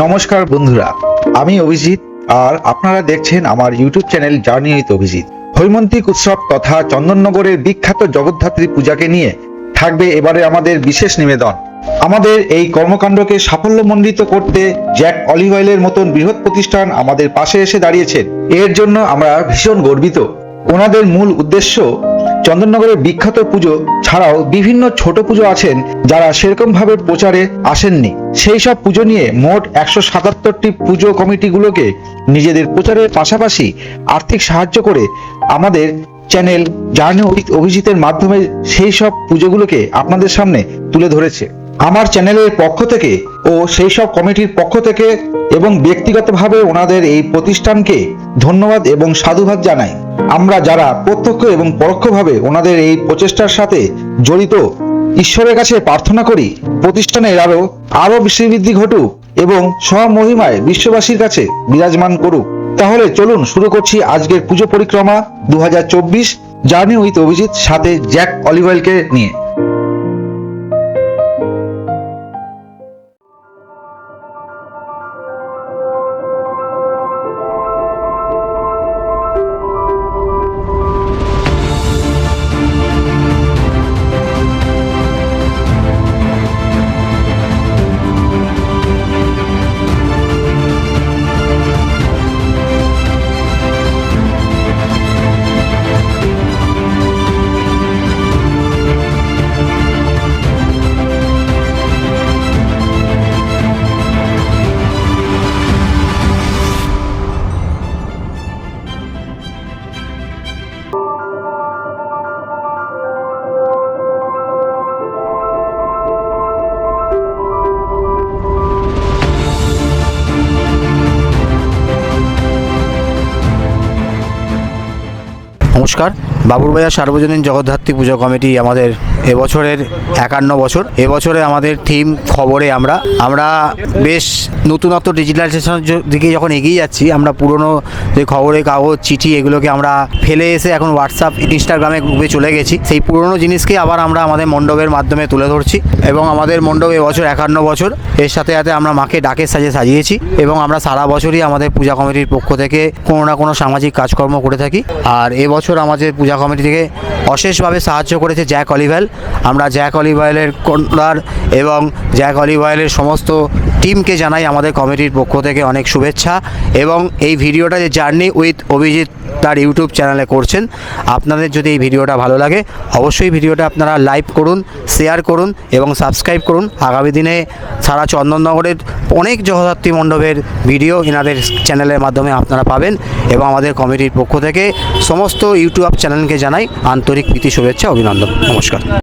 নমস্কার বন্ধুরা, আমি অভিজিৎ আর আপনারা দেখছেন আমার YouTube channel journey with Abhijit. হৈমন্তিক উৎসব তথা চন্দননগরের বিখ্যাত জগদ্ধাত্রী পূজাকে নিয়ে থাকবে এবারে আমাদের বিশেষ নিবেদন। আমাদের এই কর্মকাণ্ডকে সাফল্যমণ্ডিত করতে জ্যাক অলিভ অয়েলের মতন বৃহৎ প্রতিষ্ঠান আমাদের পাশে এসে দাঁড়িয়েছেন। এর জন্য আমরা ভীষণ গর্বিত। ওনাদের মূল উদ্দেশ্য চন্দননগরের বিখ্যাত পুজো ছাড়াও বিভিন্ন ছোট পুজো আছেন যারা সেরকম ভাবে প্রচারে আসেননি। সেই সব পুজো নিয়ে মোট একশো সাতাত্তরটি পুজো কমিটিগুলোকে নিজেদের প্রচারের পাশাপাশি আর্থিক সাহায্য করে আমাদের চ্যানেল জার্নি অভিজিতের মাধ্যমে সেই সব পুজোগুলোকে আপনাদের সামনে তুলে ধরেছে। আমার চ্যানেলের পক্ষ থেকে ও সেই সব কমিটির পক্ষ থেকে এবং ব্যক্তিগতভাবে ওনাদের এই প্রতিষ্ঠানকে ধন্যবাদ এবং সাধুবাদ জানাই। আমরা যারা প্রত্যক্ষ এবং পরোক্ষভাবে ওনাদের এই প্রচেষ্টার সাথে জড়িত, ঈশ্বরের কাছে প্রার্থনা করি, প্রতিষ্ঠানের আরও আরও বৃদ্ধি ঘটুক এবং স্বমহিমায় বিশ্ববাসীর কাছে বিরাজমান করুক। তাহলে চলুন শুরু করছি আজকের পুজো পরিক্রমা দু জার্নি উইথ অভিজিৎ, সাথে জ্যাক অলিভয়েলকে নিয়ে। নমস্কার। বাবুরবাজার সার্বজনীন জগদ্ধাত্রী পুজো কমিটি আমাদের এবছরের একান্ন বছর। এবছরে আমাদের থিম খবরে আমরা। আমরা বেশ নতুনত্ব ডিজিটালাইজেশনের দিকে যখন এগিয়ে যাচ্ছি, আমরা পুরনো যে খবরের কাগজ, চিঠি এগুলোকে আমরা ফেলে এসে এখন হোয়াটসঅ্যাপ ইনস্টাগ্রামে গ্রুপে চলে গেছি। সেই পুরনো জিনিসকে আবার আমরা আমাদের মণ্ডপের মাধ্যমে তুলে ধরছি এবং আমাদের মণ্ডপ এবছর একান্ন বছর। এর সাথে সাথে আমরা মাকে ডাকের সাজে সাজিয়েছি এবং আমরা সারা বছরই আমাদের পূজা কমিটির পক্ষ থেকে কোনো না কোনো সামাজিক কাজকর্ম করে থাকি। আর এবছর আমাদের পূজা কমিটি থেকে অশেষভাবে সাহায্য করেছে জ্যাক অলিভেল আমরা জ্যাক অলিভয়েলের কন্যার এবং জ্যাক অলিভয়েলের সমস্ত টিমকে জানাই আমাদের কমিটির পক্ষ থেকে অনেক শুভেচ্ছা এবং এই ভিডিওটা যে জার্নি উইথ অভিজিৎ তার ইউটিউব চ্যানেলে করছেন, আপনাদের যদি এই ভিডিওটা ভালো লাগে, অবশ্যই ভিডিওটা আপনারা লাইক করুন, শেয়ার করুন এবং সাবস্ক্রাইব করুন। আগামী দিনে সারা চন্দননগরের অনেক জগদ্ধাত্রী মণ্ডপের ভিডিও এনাদের চ্যানেলের মাধ্যমে আপনারা পাবেন এবং আমাদের কমিটির পক্ষ থেকে সমস্ত ইউটিউব চ্যানেলকে জানাই আন্তরিক প্রীতি, শুভেচ্ছা, অভিনন্দন। নমস্কার।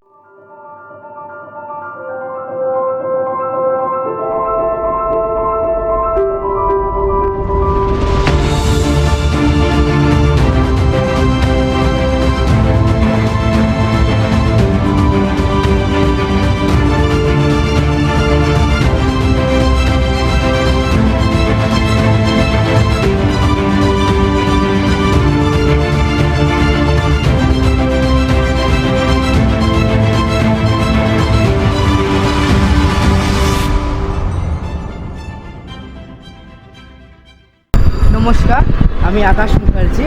আমি আকাশ মুখার্জি।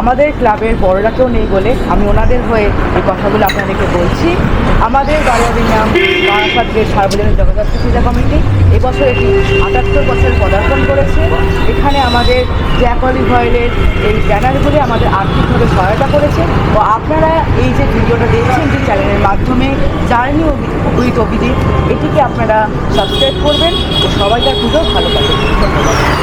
আমাদের ক্লাবের বড়রা কেউ নেই বলে আমি ওনাদের হয়ে এই কথাগুলো আপনাদেরকে বলছি। আমাদের বারোয়ারির নাম বারাসাতের সার্বজনীন জগদ্ধাত্রী পূজা কমিটি। এবছর এটি আটাত্তর বছর পদার্পণ করেছে। এখানে আমাদের জ্যাক অলিভ অয়েলের এই ব্যানারগুলি আমাদের আর্থিকভাবে সহায়তা করেছে। ও আপনারা এই যে ভিডিওটা দেখছেন যে চ্যানেলের মাধ্যমে জার্নি উইথ অভিজিৎ, এটিকে আপনারা সাবস্ক্রাইব করবেন। ও সবাইকার পুজো ভালো কাটে ধন্যবাদ।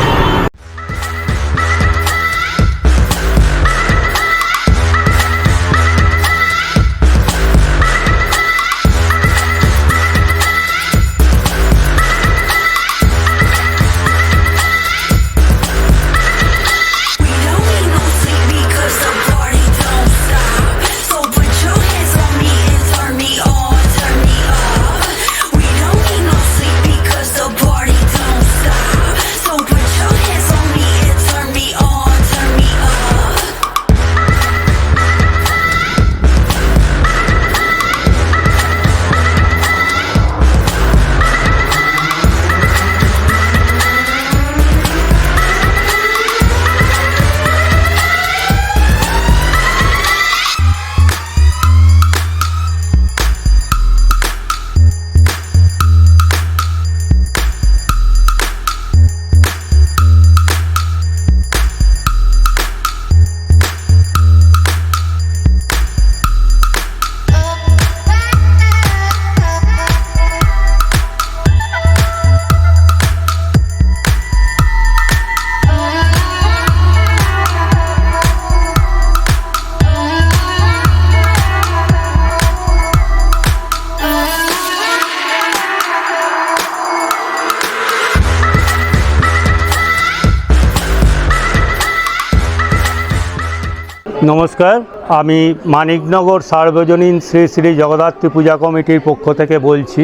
নমস্কার, আমি মানিকনগর সার্বজনীন শ্রী শ্রী জগদ্ধাত্রী পূজা কমিটির পক্ষ থেকে বলছি,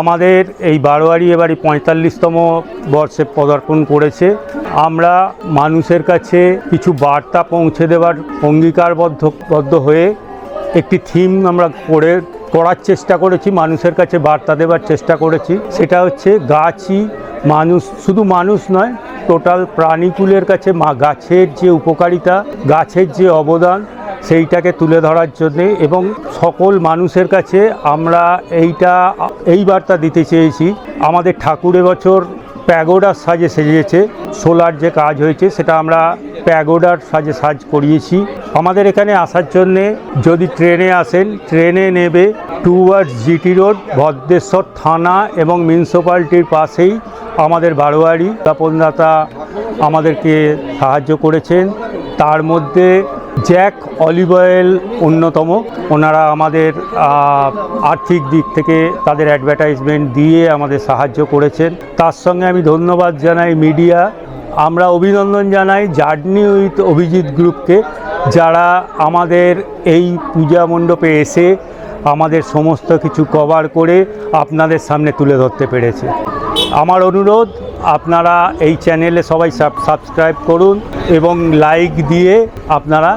আমাদের এই বারোয়ারি এবারই পঁয়তাল্লিশতম বর্ষে পদার্পণ করেছে। আমরা মানুষের কাছে কিছু বার্তা পৌঁছে দেওয়ার অঙ্গীকারবদ্ধ বদ্ধ হয়ে একটি থিম আমরা করে, করার চেষ্টা করেছি, মানুষের কাছে বার্তা দেওয়ার চেষ্টা করেছি। সেটা হচ্ছে গাছই মানুষ, শুধু মানুষ নয় টোটাল প্রাণীকুলের কাছে মা গাছের যে উপকারিতা, গাছের যে অবদান, সেইটাকে তুলে ধরার জন্যে এবং সকল মানুষের কাছে আমরা এইটা, এই বার্তা দিতে চেয়েছি। আমাদের ঠাকুর এবছর প্যাগোডার সাজে সেজেছে। সোলার যে কাজ হয়েছে, সেটা আমরা প্যাগোডার সাজে সাজ করিয়েছি। আমাদের এখানে আসার জন্যে যদি ট্রেনে আসেন, ট্রেনে নেবে টুয়ার্ডস জিটি রোড, ভদ্রেশ্বর থানা এবং মিউনিসিপ্যালিটির পাশেই আমাদের বারোয়ারি তপনদাতা আমাদেরকে সাহায্য করেছেন। তার মধ্যে জ্যাক অলিভ অয়েল অন্যতম। ওনারা আমাদের আর্থিক দিক থেকে তাদের অ্যাডভার্টাইজমেন্ট দিয়ে আমাদের সাহায্য করেছেন। তার সঙ্গে আমি ধন্যবাদ জানাই মিডিয়া। আমরা অভিনন্দন জানাই জার্নি উইথ অভিজিৎ গ্রুপকে, যারা আমাদের এই পূজা মণ্ডপে এসে আমাদের সমস্ত কিছু কভার করে আপনাদের সামনে তুলে ধরতে পেরেছে। আমার অনুরোধ, আপনারা এই চ্যানেলে সবাই সাবস্ক্রাইব করুন এবং লাইক দিয়ে আপনারা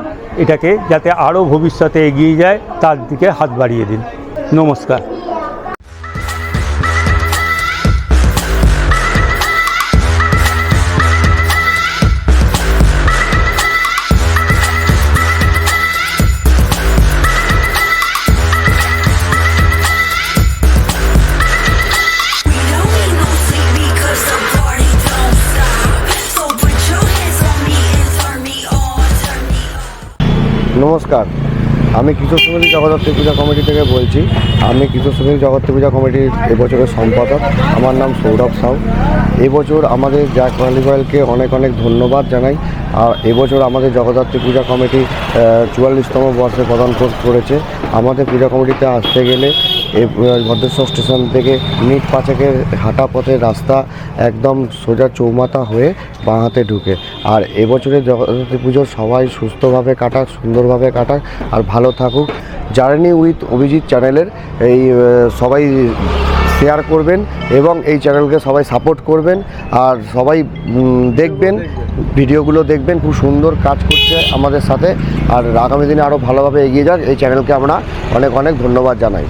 এটাকে যাতে আরও ভবিষ্যতে এগিয়ে যায়, তার দিকে হাত বাড়িয়ে দিন। নমস্কার। নমস্কার। আমি কিশোর সমিতি জগদ্ধাত্রী পূজা কমিটি থেকে বলছি। আমি কিশোর সমিতি জগদ্ধাত্রী পূজা কমিটির এবছরের সম্পাদক। আমার নাম সৌরভ সাউ। এবছর আমাদের জ্যাক ভালিবলকে অনেক অনেক ধন্যবাদ জানাই। আর এবছর আমাদের জগদ্ধাত্রী পূজা কমিটি চুয়াল্লিশতম বর্ষে প্রদান করেছে। আমাদের পূজা কমিটিতে আসতে গেলে ভদ্রেশ্বর স্টেশন থেকে মিনিট পাঁচেকের হাঁটা পথের রাস্তা একদম সোজা চৌমাথা হয়ে বাঁ হাতে ঢুকে। আর এবছরের জগদ্ধাত্রী পুজো সবাই সুস্থভাবে কাটাক, সুন্দরভাবে কাটাক আর ভালো থাকুক। জার্নি উইথ অভিজিৎ চ্যানেলের এই সবাই শেয়ার করবেন এবং এই চ্যানেলকে সবাই সাপোর্ট করবেন। আর সবাই দেখবেন, ভিডিওগুলো দেখবেন, খুব সুন্দর কাজ করছে আমাদের সাথে। আর আগামী দিনে আরও ভালোভাবে এগিয়ে যাক। এই চ্যানেলকে আমরা অনেক অনেক ধন্যবাদ জানাই।